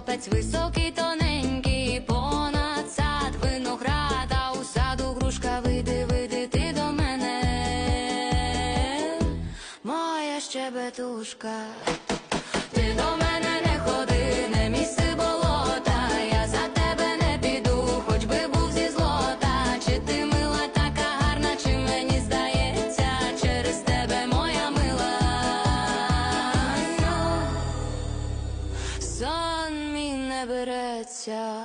хлопець високий, тоненький, понад сад винограда, у саду грушка вийди, вийди ти до мене, моя щебетушка, ти до мене. Сон мій не береться.